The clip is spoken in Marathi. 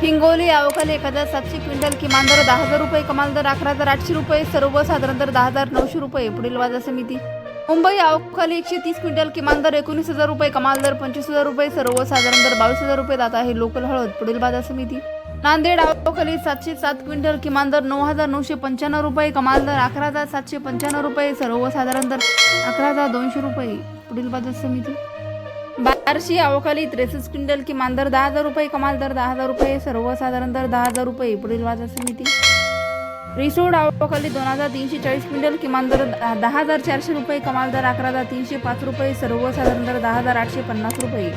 हिंगोली अवकाली एक हजार सातशे क्विंटल किमान दर दहा हजार रुपये कमाल दर अकरा हजार आठशे रुपये सर्वसाधारण दर दहा हजार नऊशे रुपये पुढील बाजार समिती. मुंबई अवकाली एकशे तीस क्विंटल किमान दर एकोणीस हजार रुपये कमाल दर पंचवीस हजार रुपये सर्वसाधारण दर बावीस हजार रुपये जात आहे लोकल हळद पुढील बाजार समिती. नांदेड अवकाली सातशे सात क्विंटल किमान दर नऊ हजार नऊशे पंच्याण्णव रुपये कमाल दर अकरा हजार सातशे पंच्याण्णव रुपये सर्वसाधारण दर अकरा हजार दोनशे रुपये पुढील बाजार समिती. बार्शी अवकाळी त्रेसष्ट क्विंटल किमान दर दहा हजार रुपये कमाल दर दहा हजार रुपये सर्वसाधारण दर दहा हजार रुपये पुढील बाजार समिती. रिसोड अवकाळी दोन हजार तीनशे चाळीस क्विंटल किमान दर दहा दहा हजार चारशे रुपये कमाल दर अकरा हजार तीनशे पाच रुपये सर्वसाधारण दर दहा हजार आठशे पन्नास रुपये.